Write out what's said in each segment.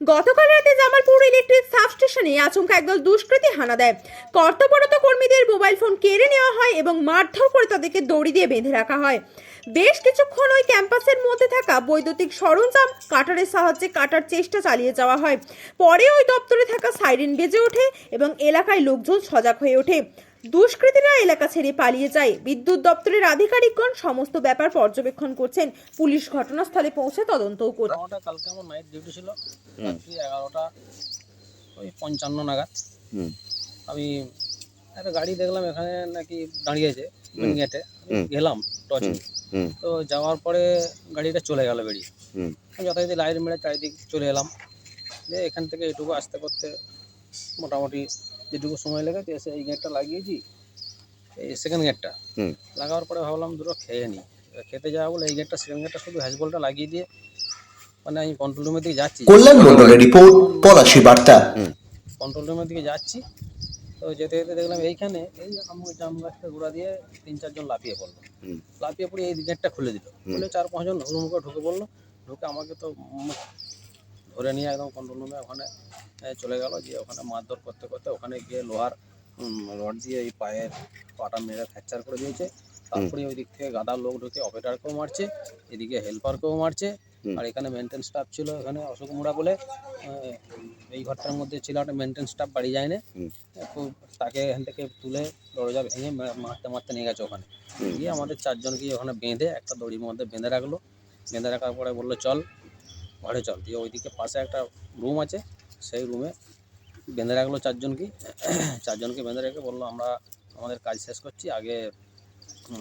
গতকাল রাতে জামালপুর ইলেকট্রিক সাবস্টেশনে আচমকা একদল দুষ্কৃতী হানা দেয়। কর্তব্যরত কর্মীদের মোবাইল ফোন কেড়ে নেওয়া হয় এবং মারধর করে তাদেরকে দড়ি দিয়ে বেঁধে রাখা হয়। বেশ কিছুক্ষণ ওই ক্যাম্পাসের মধ্যে থাকা বৈদ্যুতিক সরঞ্জাম কাটারের সাহায্যে কাটার চেষ্টা চালিয়ে যাওয়া হয়। পরে ওই দপ্তরে থাকা সাইরেন বেজে ওঠে এবং এলাকায় লোকজন সজাগ হয়ে ওঠে। দুষ্কৃতীরা এলাকা ছেড়ে পালিয়ে যায়। বিদ্যুৎ দপ্তরের আধিকারিকগণ সমস্ত ব্যাপার পর্যবেক্ষণ করছেন। পুলিশ ঘটনাস্থলে পৌঁছে তদন্তও করছে কালকে আমার নাইট ডিউটি ছিল। রাত্রি এগারোটা ওই পঞ্চান্ন নাগাদ। হুম। আমি একটা গাড়ি দেখলাম এখানে নাকি দাঁড়িয়েছে গেটে। গেলাম টর্চ। তো যাওয়ার পরে গাড়িটা চলে গেল বেরিয়ে। হুম। আমি যথারীতি লাইট মেরে চারিদিক চলে এলাম। যে এখান থেকে এটুকু আসতে করতে মোটামুটি যেটুকু সময় লেগেছে এসে এই গেটটা লাগিয়েছি। এই সেকেন্ড গেটটা হুম। লাগানোর পরে ভাবলাম দুটো খেয়ে নিই এবার খেতে যাওয়া বলে এই গেটটা সেকেন্ড গেটটা শুধু হ্যাজবলটা লাগিয়ে দিয়ে মানে আমি কন্ট্রোল রুমের দিকে যাচ্ছি। কল্যাণ মন্ডলের রিপোর্ট পলাশী বার্তা। কন্ট্রোল রুমের দিকে যাচ্ছি তো যেতে যেতে দেখলাম এইখানে এই আম জাম গাছটা গোড়া দিয়ে তিন চারজন লাফিয়ে পড়ল। লাফিয়ে পড়ে এই গেটটা খুলে দিল। খুলে চার পাঁচজন করে ঢুকে পড়ল। ঢুকে আমাকে তো ধরে নিয়ে একদম কন্ট্রোল রুমে ওখানে চলে গেল যে ওখানে মারধর করতে করতে ওখানে গিয়ে লোহার রড দিয়ে এই পায়ের পাটা মেরে ফ্র্যাকচার করে দিয়েছে। তারপরে ওই দিক থেকে গাদার লোক ঢুকে অপারেটারকেও মারছে এদিকে হেল্পারকেও মারছে। আর এখানে মেনটেন স্টাফ ছিল এখানে অশোক মুড়া বলে এই ঘরটার মধ্যে ছিল একটা মেনটেন স্টাফ বাড়ি যায় না খুব তাকে এখান থেকে তুলে দরজা ভেঙে মারতে মারতে নিয়ে গেছে ওখানে। গিয়ে আমাদের চারজনকে ওখানে বেঁধে একটা দড়ির মধ্যে বেঁধে রাখল। বেঁধে রাখার পরে বলল চল ঘরে চল। দিয়ে ওইদিকে পাশে একটা রুম আছে সেই রুমে বেঁধে রাখল চারজনকে। চারজনকে বেঁধে রেখে বলল, আমরা আমাদের কাজ শেষ করছি। আগে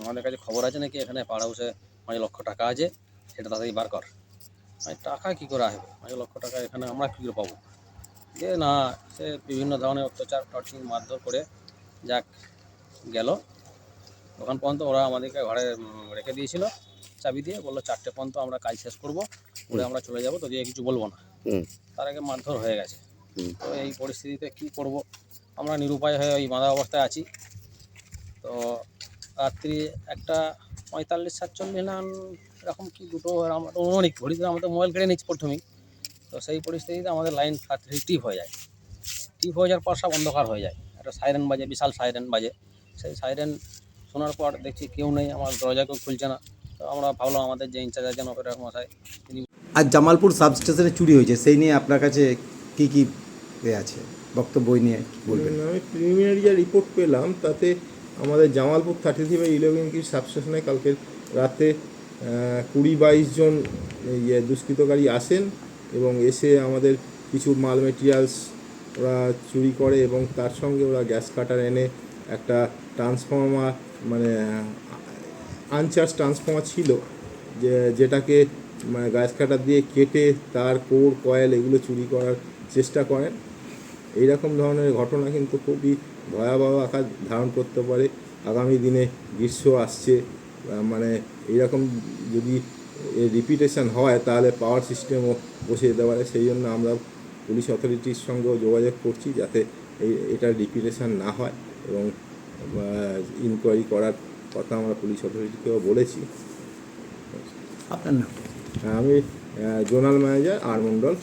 আমাদের কাছে খবর আছে নাকি? এখানে পাড়া হাউসে পাঁচ লক্ষ টাকা আছে, সেটা তাড়াতাড়ি বার কর। মানে টাকা কী করে আসবে? পাঁচ লক্ষ টাকা এখানে আমরা কী করে পাবো? যে না, সে বিভিন্ন ধরনের অত্যাচার টর্চিং মারধর করে যাক, গেল। ওখান পর্যন্ত ওরা আমাদেরকে ঘরে রেখে দিয়েছিল চাবি দিয়ে বলল চারটে পর্যন্ত আমরা কাজ শেষ করব করে আমরা চলে যাব তো দিয়ে কিছু বলব না। তার আগে মারধর হয়ে গেছে। তো এই পরিস্থিতিতে কি করব? আমরা নিরুপায় হয়ে ওই বাঁধা অবস্থায় আছি। তো রাত্রি একটা পঁয়তাল্লিশ সাতচল্লিশ না এরকম কি দুটো আমার অনেক ঘড়িতে আমাদের মোবাইল কেড়ে নিচ্ছি প্রথমেই। তো সেই পরিস্থিতিতে আমাদের লাইন রাত্রি টিপ হয়ে যায়। টিপ হয়ে যাওয়ার পর সব অন্ধকার হয়ে যায়। একটা সাইরেন বাজে বিশাল সাইরেন বাজে। সেই সাইরেন শোনার পর দেখছি কেউ নেই আমার দরজা কেউ খুলছে না। তো আমরা ভাবলাম আমাদের যে ইনচার্জ আছেন অপারেটর মশাই তিনি আর জামালপুর সাব স্টেশনে চুরি হয়েছে সেই নিয়ে আপনার কাছে কি কি এ আছে? বক্তব্য নিয়ে কি বলবেন? আমি প্রিলিমিনারি যা রিপোর্ট পেলাম তাতে আমাদের Jamalpur thirty three by eleven কি সাবস্টেশনে কালকে রাতে কুড়ি বাইশ জন ইয়ে দুষ্কৃতকারী আসেন এবং এসে আমাদের কিছু মাল মেটেরিয়ালস ওরা চুরি করে এবং তার সঙ্গে ওরা গ্যাস কাটার এনে একটা ট্রান্সফর্মার মানে আনচার্জ ট্রান্সফর্মার ছিল, যে, যেটাকে মানে গাছ কাটার দিয়ে কেটে তার কোর, কয়েল এগুলো চুরি করার চেষ্টা করেন। এইরকম ধরনের ঘটনা কিন্তু খুবই ভয়াবহ আকার ধারণ করতে পারে। আগামী দিনে গ্রীষ্ম আসছে মানে এইরকম যদি রিপিটেশন হয়, তাহলে পাওয়ার সিস্টেমও বসে যেতে পারে। সেই জন্য আমরা পুলিশ অথরিটির সঙ্গেও যোগাযোগ করছি, যাতে এই এটার রিপিটেশন না হয় এবং ইনকোয়ারি করার কথা আমরা পুলিশ অথরিটিকেও বলেছি। আপনার নাম? আমি জোনাল ম্যানেজার আর মণ্ডল